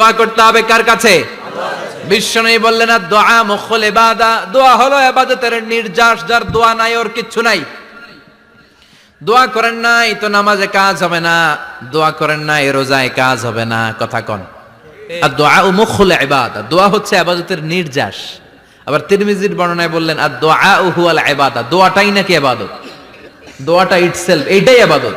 দোয়া করতে হবে কার কাছে? বিশ্বনবী বললেন, আর দোয়া মুখল ইবাদা। দোয়া হলো ইবাদতের নির্যাস, যার দোয়া নাই, ওর কিচ্ছু নাই। দোয়া করেন নাই তো নামাজে কাজ হবে না। দোয়া করেন নাই রোজায় কাজ হবে না, কথা কন। আর দোয়া ও মুখল ইবাদা, দোয়া হচ্ছে ইবাদতের নির্যাস। আবার তিরমিজির বর্ণনায় বললেন, আর দোয়া ও হুয়াল ইবাদা। দোয়াটাই নাকি ইবাদত? দোয়াটা ইটসেলফ এইটাই আবাদত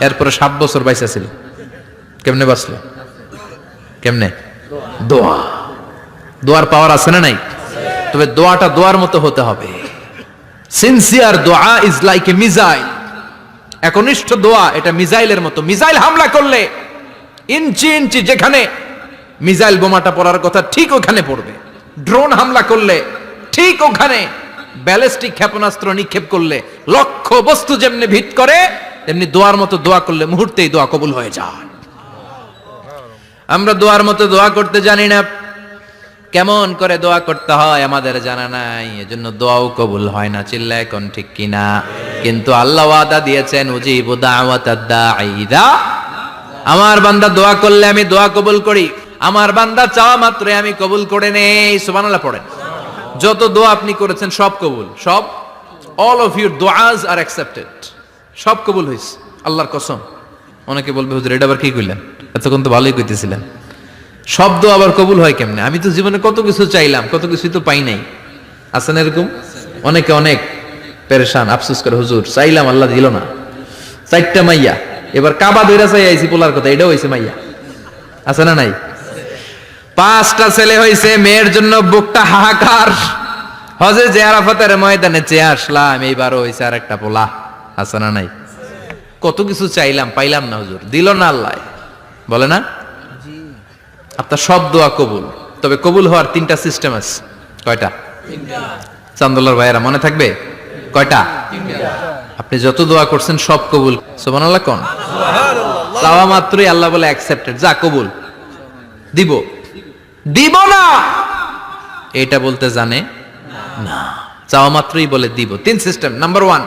এরপরে সাত বছর বাইসা ছিল কেমনে বাঁচলো? কেমনে? দোয়া। দোয়ার পাওয়ার আছে না নাই? তবে দোয়াটা দোয়ার মতো হতে হবে। সিনসিয়ার দোয়া ইজ লাইক এ মিজাইল একনিষ্ঠ দোয়া, এটা মিজাইলের মতো। মিজাইল হামলা করলে ইঞ্চি ইঞ্চি যেখানে মিজাইল বোমাটা পড়ার কথা ঠিক ওখানে পড়বে। ড্রোন হামলা করলে ঠিক ওখানে ব্যালিস্টিক ক্ষেপণাস্ত্র নিক্ষেপ করলে লক্ষ্য বস্তু যেমনি ভিত করে তেমনি দোয়ার মতো দোয়া করলে মুহূর্তেই দোয়া কবুল হয়ে যায়। আমরা দোয়ার মতো দোয়া করতে জানি না, কেমন করে দোয়া করতে হয় আমাদের জানা নাই, এজন্য দোয়াও কবুল হয় না চিল্লা এখন ঠিক কিনা কিন্তু আল্লাহ ওয়াদা দিয়েছেন, উজিবু দাওয়াতাদ দাঈদা আমার বান্দা দোয়া করলে আমি দোয়া কবুল করি, আমার বান্দা চাওয়া মাত্রে আমি কবুল করে নেই, সুবহানাল্লাহ পড়েন। যত দোয়া আপনি করেছেন সব কবুল, সব অল অফ ইউর দোয়াজ আর অ্যাকসেপ্টেড সব কবুল হয়েছে আল্লাহর কসম। অনেকে বলবে, হুজুর, এটা আবার কি কইলেন? এতক্ষণ তো ভালোই কইতেছিলেন। শব্দ আবার কবুল হয় কেমনে? আমি তো জীবনে কত কিছু চাইলাম, কত কিছুই তো পাই নাই। আছেন এরকম? অনেকে অনেক পেরেশান, আফসোস করে, হুজুর, চাইলাম, আল্লাহ দিল না। চারটা মাইয়া, এবার কাবা দইরা চাই আইছি, পোলার কথা, এটাও হয়েছে মাইয়া। আছে না নাই? পাঁচটা ছেলে হয়েছে মেয়ের জন্য বুকটা হাহাকার। হজে যে আরাফাতের ময়দানে চেয়ে আসলাম, এইবারও হয়েছে আর একটা পোলা। আছে না নাই? কত কিছু চাইলাম পাইলাম না হুজুর। দিল না আল্লাহ। বলে না? আপনার সব দোয়া কবুল। তবে কবুল হওয়ার তিনটা সিস্টেম আছে। কয়টা? চান্দোলার ভাইয়েরা মনে থাকবে? কয়টা? আপনি যত দোয়া করছেন সব কবুল। সুবহানাল্লাহ কোন? চাওয়া মাত্রই আল্লাহ বলে অ্যাকসেপ্টেড যা কবুল। দিব। দিব না! এটা বলতে জানে? না। চাওয়া মাত্রই বলে দিব। তিন সিস্টেম নাম্বার ওয়ান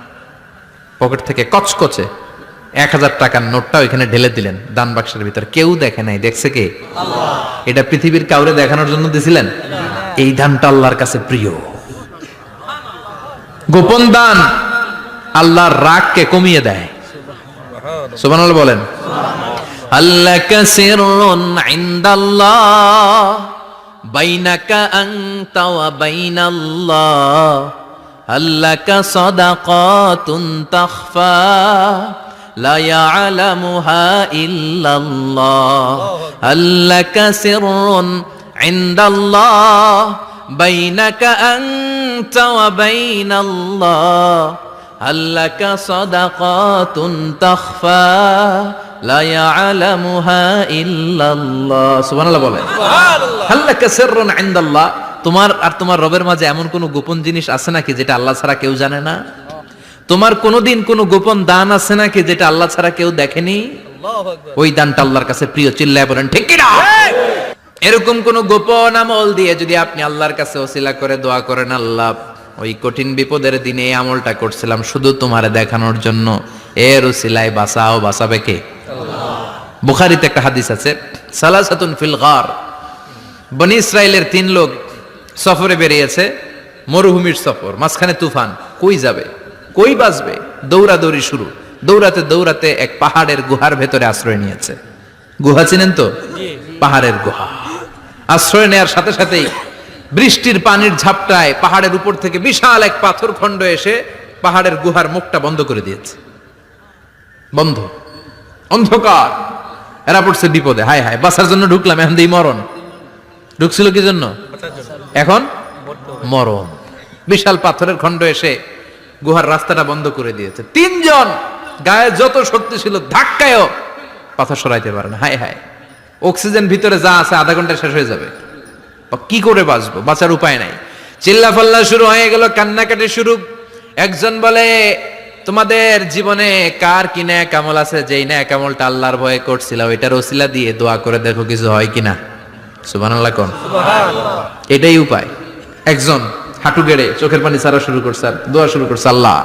পকেট থেকে কচকচে এক হাজার টাকার নোটটা ওইখানে ঢেলে দিলেন দান বাক্সের ভিতর। কেউ দেখে নাই দেখছে কে? এটা পৃথিবীর কাউরে দেখানোর জন্য দিছিলেন? এই দানটা আল্লাহর কাছে প্রিয়। গোপন দান আল্লাহর রাগকে কমিয়ে দেয়। সুবহানাল্লাহ। বলেন। আল্লাহ কাসিরুন ইনদাল্লাহ বাইনাকা আনতা ওয়া বাইনাল্লাহ। আল্লাকা সাদাকাতুন তাখফা لا يعلمها إلا الله هل لك سر عند الله বাইনাকা আনতা ওয়া বাইনাল্লাহ আল্লাকা সাদাকাতুন তাখফা লা ইয়ালামুহা ইল্লাল্লাহ সুবহানাল্লাহ বলেন আল্লাকা সিররুন ইনদাল্লাহ তোমার আর তোমার রবের মাঝে এমন কোনো গোপন জিনিস আছে নাকি যেটা আল্লাহ ছাড়া কেউ জানে না? তোমার কোনোদিন কোনো গোপন দান আছে নাকি যেটা আল্লাহ ছাড়া কেউ দেখেনি? ওই দানটা আল্লাহর কাছে প্রিয় চিল্লায় বলেন ঠিক কিনা এরকম কোন গোপন আমল দিয়ে যদি আপনি আল্লাহর কাছে ওসিলা করে দোয়া করেন আল্লাহ ওই কঠিন বিপদের দিনে এই আমলটা করছিলাম শুধু তোমারে দেখানোর জন্য। এর ওসিলায় বাঁচাও বাঁচাবে কে? বুখারিতে একটা হাদিস আছে সালাসাতুন ফিল গার। বনি ইসরায়েলের তিন লোক সফরে বেরিয়েছে মরুভূমির সফর মাঝখানে তুফান কই যাবে? কই বাঁচবে? দৌড়াদৌড়ি শুরু। দৌড়াতে দৌড়াতে এক পাহাড়ের গুহার ভেতরে আশ্রয় নিয়েছে। গুহা চিনেন তো? পাহাড়ের গুহা। আশ্রয় নেওয়ার সাথে সাথেই বৃষ্টির পানির ঝাপটায় পাহাড়ের উপর থেকে বিশাল এক পাথর খণ্ড এসে পাহাড়ের গুহার মুখটা বন্ধ করে দিয়েছে। বন্ধ। অন্ধকার। এরা পড়ছে বিপদে। হায় হায় বাসার জন্য ঢুকলাম এখন দিই মরণ। ঢুকছিল কি জন্য। এখন মরণ। বিশাল পাথরের খণ্ড এসে গুহার রাস্তাটা বন্ধ করে দিয়েছে। তিনজন গায়ে যত শক্তি ছিল ধাক্কায়ও পাথর সরাইতে পারে না। হায় হায়। অক্সিজেন ভিতরে যা আছে আধা ঘণ্টা শেষ হয়ে যাবে। কি করে বাঁচবো? বাঁচার উপায় নাই। চিল্লা ফাল্লা শুরু হয়ে গেল, কান্নাকাটি শুরু। একজন বলে, তোমাদের জীবনে কার কি কামল আছে? যেই ন্যায় কামলটা আল্লাহর ভয়ে করছিল ওইটার ওসিলা দিয়ে দোয়া করে দেখো কিছু হয় কিনা। সুবহানাল্লাহ কোন? এটাই উপায়। একজন হাঁটু গেড়ে চোখের পানি ছাড়া শুরু করছে দোয়া শুরু করছে আল্লাহ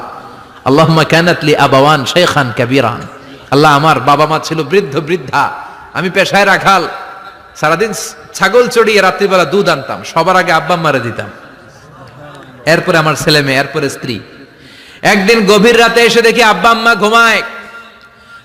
আল্লাহুম্মা কানাত লি আবাওয়ান শাইখান কাবীরান। আল্লাহ আমার বাবা মা ছিল বৃদ্ধ বৃদ্ধা আমি পেশায় রাখাল। সারাদিন ছাগল চড়িয়ে রাত্রিবেলা দুধ আনতাম সবার আগে আব্বা মারে দিতাম। এরপরে আমার ছেলে মেয়ে এরপরে স্ত্রী। একদিন গভীর রাতে এসে দেখি আব্বা আম্মা ঘুমায়।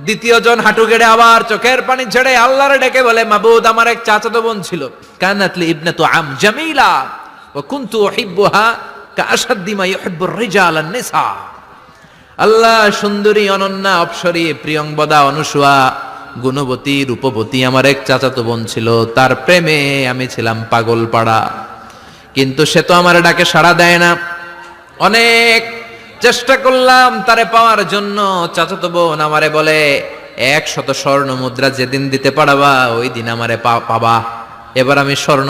দ্বিতীয় জন হাঁটু গেড়ে আবার চোখের পানি ছেড়ে আল্লাহর ডেকে বলে, মাবুদ, আমার এক চাচাতো বোন ছিল। কানাতলি ইবনে তো আম জামিলা ও কুনতু উহিব্বুহা কাআশাদ্দি মা ইউহিব্বুর রিজাল আন-নিসা আল্লাহ সুন্দরী, অনন্যা, অপসরী প্রিয়ংবদা অনুসুয়া, গুণবতী, রূপবতী আমার এক চাচাতো বোন ছিল। তার প্রেমে আমি ছিলাম পাগল পাড়া কিন্তু সে তো আমার ডাকে সাড়া দেয় না। অনেক চেষ্টা করলাম তারে পাওয়ার জন্য। চাচাতো বোন আমারে বলে, একশত স্বর্ণ মুদ্রা যেদিন দিতে পারবা, ওই দিন আমারে পাবা। এবার আমি স্বর্ণ